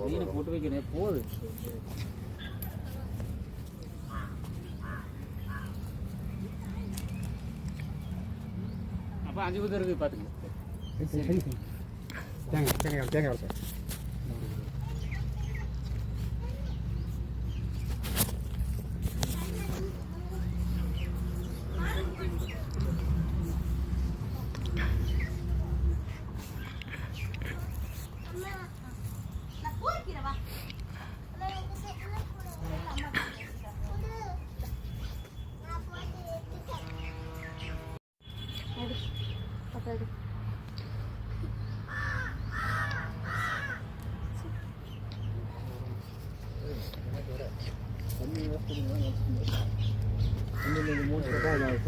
மீனை போட்டு வைக்கிறேன் போது அப்போ அஞ்சு பேர் இருக்கு பார்த்துங்க தேங்காய் தேங்காய் தேங்காய் வளர்த்தேன் சோடா போட்டு அது அளவாக இருக்கு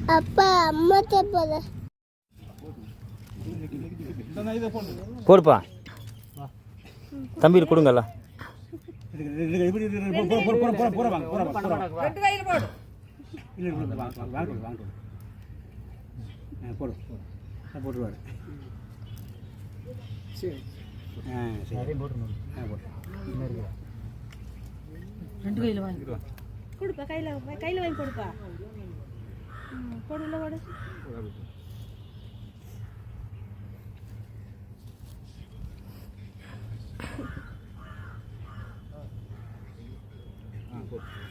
வாங்க வாங்க வாங்க ஆ போடு ஆ போட்டுருவாரு சரி ஆ சரி ஆ போட்டு ரெண்டு கையில் வாங்கி. கொடுப்பா கையில் கையில் வாங்கி கொடுப்பா. ம், போடு உள்ள போடு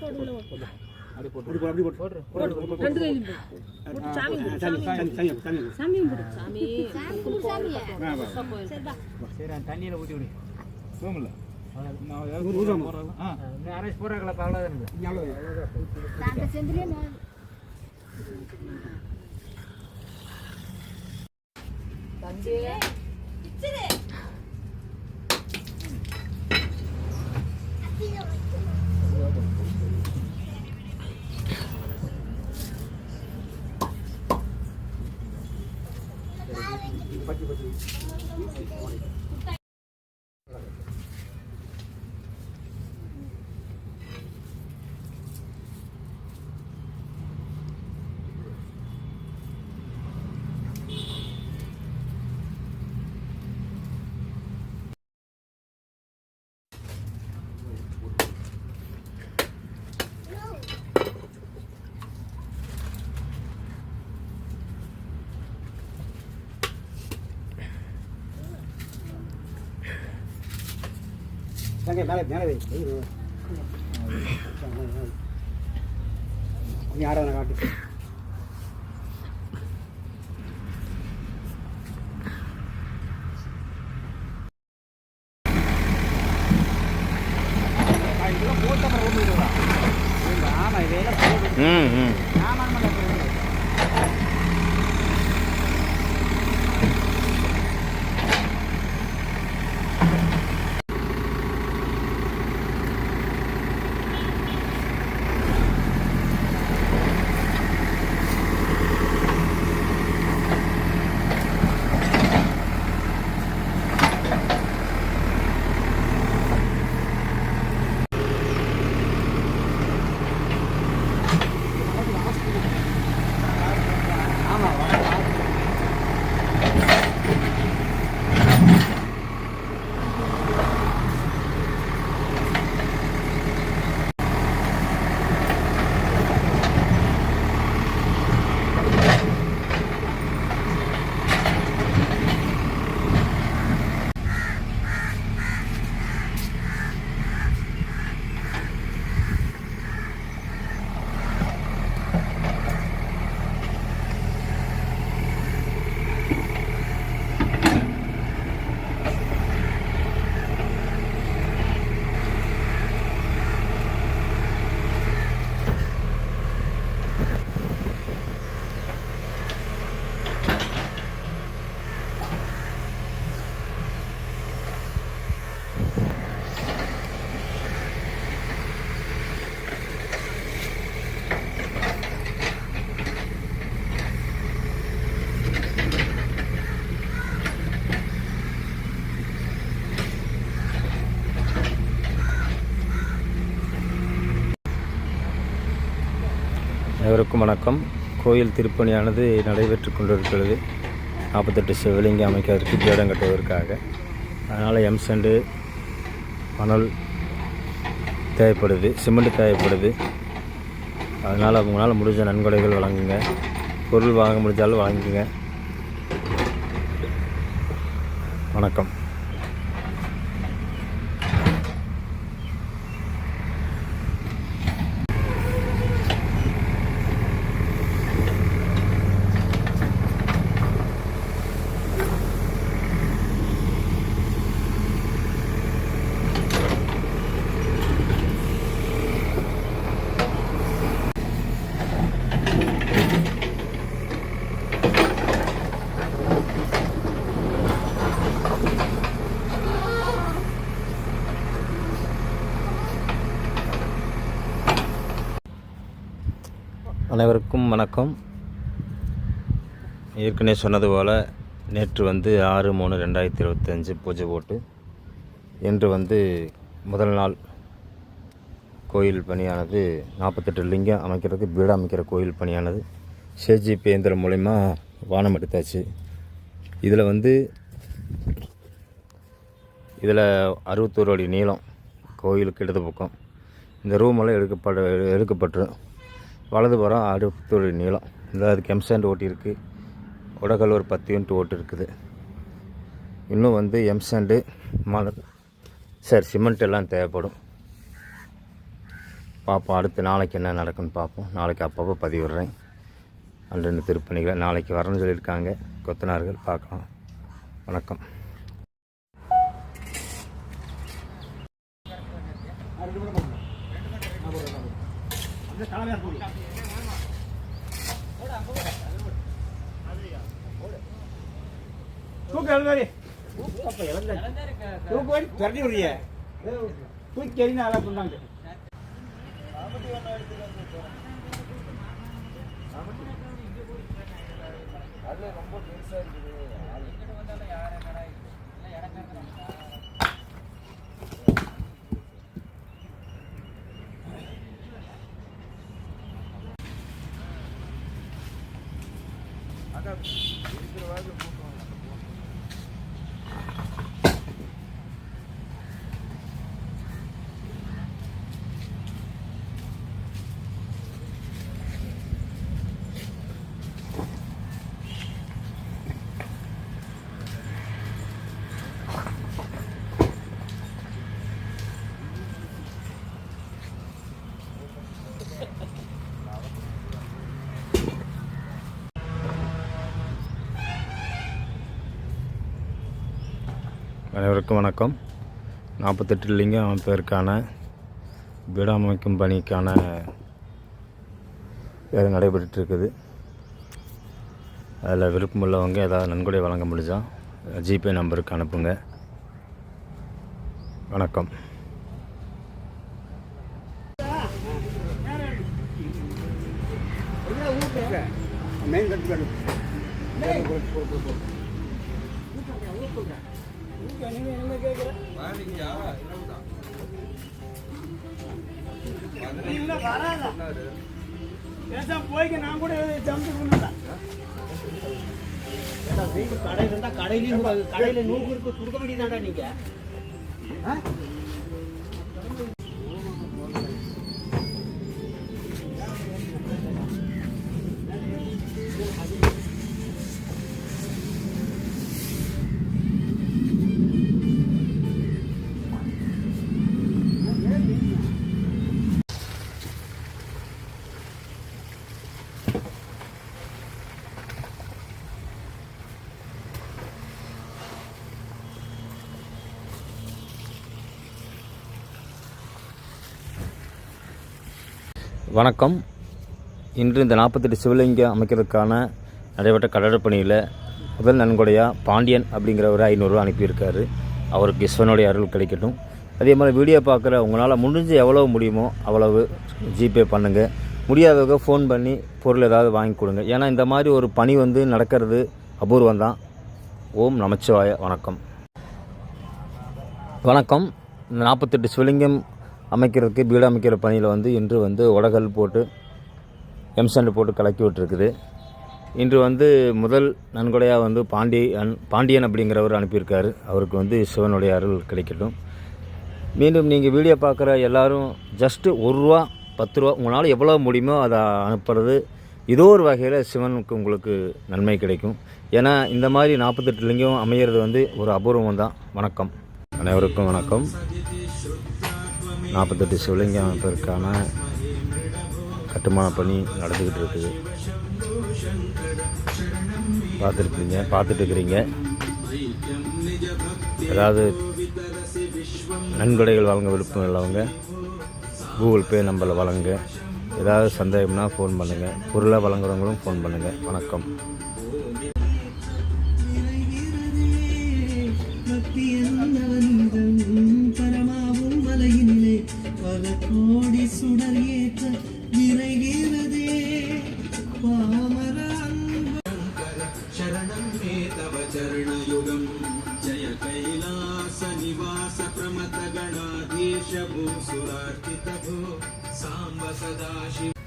போடு உள்ள போடு அப்படி போட்டு அப்படி போட்டு போட்டு ரெண்டு கையிலும் போடு போட்டு சாமி கும்பிடு, தேங்காய் மேலே மேலே. நீ ஆறாவது காட்டு ஆமாம் இதெல்லாம் போகுது ம் ம் அனைவருக்கும் வணக்கம். கோயில் திருப்பணியானது நடைபெற்று கொண்டிருக்கிறது. நாற்பத்தெட்டு சிவலிங்கம் அமைக்கிறதுக்கு பீடம் கட்டுவதற்காக. அதனால் எம்சண்டு மணல் தேவைப்படுது சிமெண்ட் தேவைப்படுது. அதனால் அவங்களால் முடிஞ்ச நன்கொடைகள் வழங்குங்க. பொருள் வாங்க முடிஞ்சாலும் வழங்குங்க வணக்கம். அனைவருக்கும் வணக்கம். ஏற்கனவே சொன்னது போல் நேற்று வந்து ஆறு மூணு ரெண்டாயிரத்தி இருபத்தஞ்சு பூஜை போட்டு இன்று வந்து முதல் நாள் கோயில் பணியானது நாற்பத்தெட்டு லிங்கம் அமைக்கிறதுக்கு வீடு அமைக்கிற கோயில் பணியானது. சேஜிபி பேந்திரம் மூலிமா வானம் எடுத்தாச்சு. இதில் வந்து இதில் அறுபத்தோரு அடி நீளம் கோயிலுக்கு இடது பக்கம். இந்த ரூமெல்லாம் எடுக்கப்பட எடுக்கப்பட்டுரும். வலதுபுறம் அறுபத்தோரு நீளம். இந்த அதுக்கு எம்சாண்ட் ஓட்டி இருக்குது உடகல் ஒரு பத்து யூனிட் ஓட்டு இருக்குது. இன்னும் வந்து எம்சாண்டு மணல் சரி சிமெண்ட் எல்லாம் தேவைப்படும். பார்ப்போம் அடுத்து நாளைக்கு என்ன நடக்குன்னு பார்ப்போம். நாளைக்கு அப்பப்போ பதிவிடுறேன் அன்று திருப்பணிகளை நாளைக்கு வரணும்னு சொல்லியிருக்காங்க. கொத்தனார்கள் பார்க்கலாம். வணக்கம். தூக்கு எழுதாரி தூக்கு வரி திரட்டி விடுறிய. தூக்கி எறிந்து அதான் சொன்னாங்க. அனைவருக்கும் வணக்கம் நாற்பத்தெட்டு லிங்கம் அமைப்பிற்கான வீடு அமைக்கும் பணிக்கான வேலை நடைபெற்றுருக்குது இருக்குது அதில் விருப்பம் உள்ளவங்க ஏதாவது நன்கொடை வழங்க முடிஞ்சால் ஜிபே நம்பருக்கு அனுப்புங்க வணக்கம் மெயின் கட்டு போய்க்க நான் கூட ஜம்ப் பண்ணல கடை இருந்தா கடையிலையும் கடையில நூறு இருக்கு கொடுக்க வேண்டியதாடா நீங்க? வணக்கம். இன்று இந்த நாற்பத்தெட்டு சிவலிங்கம் அமைக்கிறதுக்கான நடைபெற்ற கடற்பணியில் முதல் நன்கொடையாக பாண்டியன் அப்படிங்கிறவர் ஐநூறுரூவா அனுப்பியிருக்காரு. அவருக்கு ஈஸ்வரனுடைய அருள் கிடைக்கட்டும். அதே மாதிரி வீடியோ பார்க்குற உங்களால் முடிஞ்சு எவ்வளோ முடியுமோ அவ்வளவு ஜிபே பண்ணுங்கள் முடியாதவங்க ஃபோன் பண்ணி பொருள் ஏதாவது வாங்கி கொடுங்க. ஏன்னா இந்த மாதிரி ஒரு பணி வந்து நடக்கிறது அபூர்வம் தான் ஓம் நமச்சிவாய. வணக்கம். வணக்கம். இந்த நாற்பத்தெட்டு சிவலிங்கம் அமைக்கிறதுக்கு வீடு அமைக்கிற பணியில் வந்து இன்று வந்து உடகல் போட்டு எம்சாண்டு போட்டு கலக்கி விட்டுருக்குது. இன்று வந்து முதல் நன்கொடையாக வந்து பாண்டி பாண்டியன் அப்படிங்கிறவர் அனுப்பியிருக்காரு. அவருக்கு வந்து சிவனுடைய அருள் கிடைக்கட்டும். மீண்டும் நீங்கள் வீடியோ பார்க்குற எல்லாரும் ஜஸ்ட்டு ஒரு ரூபா பத்து ரூபா உங்களால் எவ்வளோ முடியுமோ அதை அனுப்புறது ஏதோ ஒரு வகையில் சிவனுக்கு உங்களுக்கு நன்மை கிடைக்கும். ஏன்னா இந்த மாதிரி நாற்பத்தெட்டு லிங்கம் அமையிறது வந்து ஒரு அபூர்வம் தான் வணக்கம். அனைவருக்கும் வணக்கம். நாற்பத்தெட்டு சிவலிங்க அமைப்பிற்கான கட்டுமான பணி நடந்துக்கிட்டு இருக்குது. பார்த்துருக்குறீங்க பார்த்துட்டு இருக்கிறீங்க ஏதாவது நன்கொடைகள் வழங்க விருப்பம் உள்ளவங்க கூகுள் பே நம்பரில் வழங்க. ஏதாவது சந்தேகம்னா ஃபோன் பண்ணுங்கள் பொருளை வழங்குறவங்களும் ஃபோன் பண்ணுங்கள் வணக்கம். கோடி சுடர் ஏற்ற நிறைகிறதே. பாமர சரணம் மே தவ சரணயுகம் ஜய கைலாச நிவாச பிரமத கணாதீஷ பூசுரார்த்திதோ சாம்ப சதாசிவ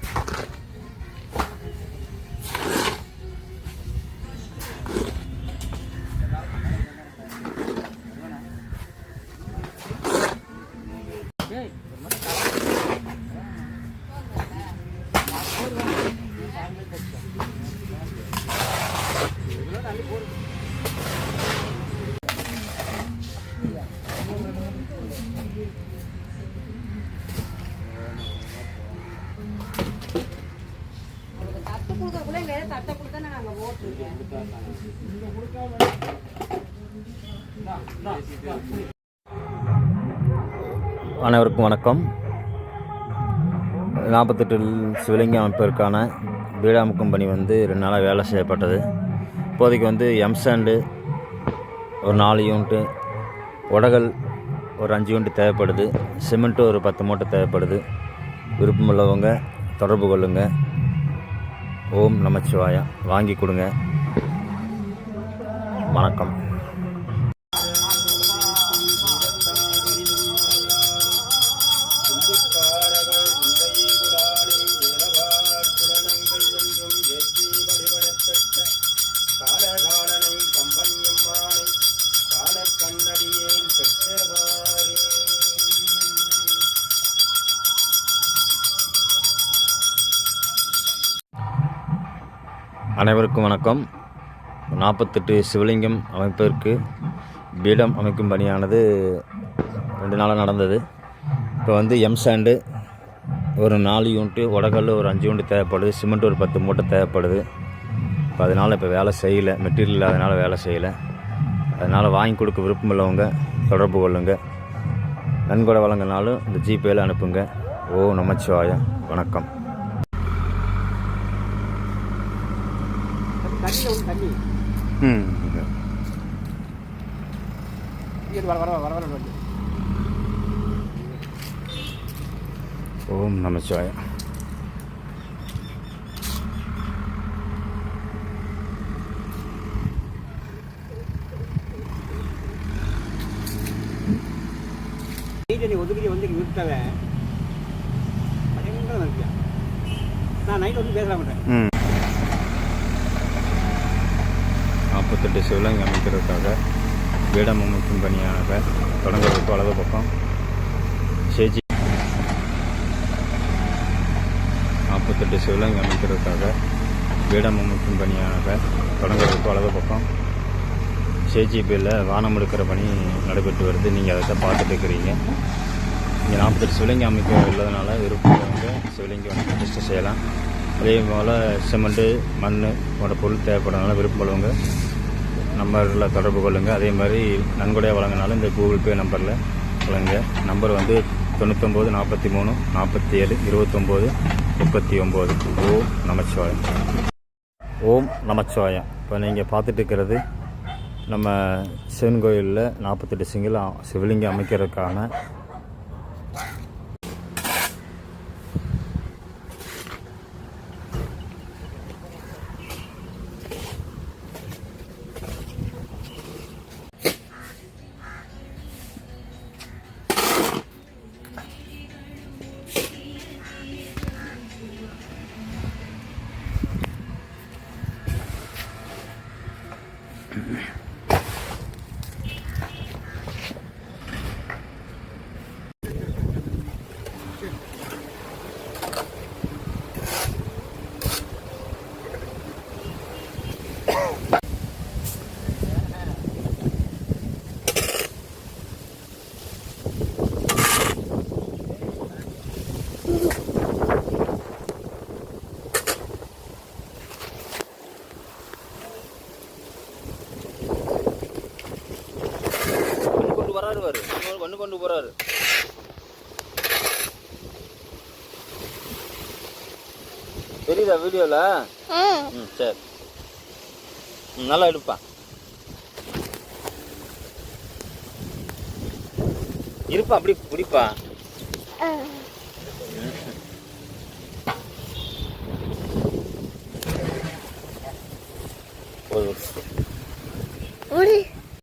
அனைவருக்கும் வணக்கம். நாற்பத்தெட்டு சிவலிங்க அமைப்பிற்கான பீடாமுக்கும் கம்பெனி வந்து ரெண்டு நாளாக வேலை செய்யப்பட்டது. இப்போதைக்கு வந்து எம்சாண்டு ஒரு நாலு யூனிட்டு உடகல் ஒரு அஞ்சு யூனிட் தேவைப்படுது. சிமெண்ட்டு ஒரு பத்து மூட்டை தேவைப்படுது. விருப்பமுள்ளவங்க தொடர்பு கொள்ளுங்க. ஓம் நமச்சிவாயா. வாங்கி கொடுங்க. வணக்கம். பெற்றவாரே அனைவருக்கும் வணக்கம். நாற்பத்தெட்டு சிவலிங்கம் அமைப்பதற்கு பீடம் அமைக்கும் பணியானது ரெண்டு நாளாக நடந்தது. இப்போ வந்து எம் சாண்டு ஒரு நாலு யூனிட்டு உடகல் ஒரு அஞ்சு யூனிட் தேவைப்படுது சிமெண்ட் ஒரு பத்து மூட்டை தேவைப்படுது. இப்போ அதனால் இப்போ வேலை செய்யலை மெட்டீரியல் இல்லாதனால வேலை செய்யலை. அதனால் வாங்கி கொடுக்க விருப்பம் உள்ளவங்க தொடர்பு கொள்ளுங்க. நன்கொடை வழங்கினாலும் இந்த ஜிபேயில் அனுப்புங்க. ஓ நமச்சிவாயம் வணக்கம். ம். வர வர வர வர வந்து ஓம் நமச்சிவாய. நான் நைட் வந்து நாற்பத்தெட்டு சிவலிங்கம் அமைக்கிறதுக்காக பீடம் அமைக்கும் பணியாக தொடங்குறதுக்கு வலது பக்கம் சேஜி. நாற்பத்தெட்டு சிவலிங்கம் அமைக்கிறதுக்காக பீடம் அமைக்கும் பணியாக தொடங்குறதுக்கு வலது பக்கம் சேஜிபியில் வானம் எடுக்கிற பணி நடைபெற்று வருது. நீங்கள் அதை தான் பார்த்துட்டு இருக்கிறீங்க. இங்கே நாற்பத்தெட்டு சிவலிங்கம் அமைக்க உள்ளதுனால விருப்பங்க சிவலிங்கம் வந்து பிரதிஷ்டை செய்யலாம். அதே போல் சிமெண்ட்டு மண் போன்ற பொருள் தேவைப்படுறதுனால விருப்பப்படுவங்க நம்பரில் தொடர்பு கொள்ளுங்கள் அதே மாதிரி நன்கொடையாக வழங்கினாலும் இந்த கூகுள் பே நம்பரில் வழங்க. நம்பர் வந்து தொண்ணூத்தொம்பது நாற்பத்தி மூணு நாற்பத்தி ஏழு இருபத்தொம்போது முப்பத்தி ஒம்பது. ஓம் நமச்சிவாயம். ஓம் நமச்சிவாயம். இப்போ நீங்கள் பார்த்துட்டு இருக்கிறது நம்ம சிவன் கோயிலில் நாற்பத்தெட்டு சிங்கில் சிவலிங்கம் அமைக்கிறதுக்கான போறாரு. தெரியுதா வீடியோவில் ஆ. ம் சரி. ம், நல்லா எடுப்பா இருப்பா அப்படி பிடிப்பா ஆ.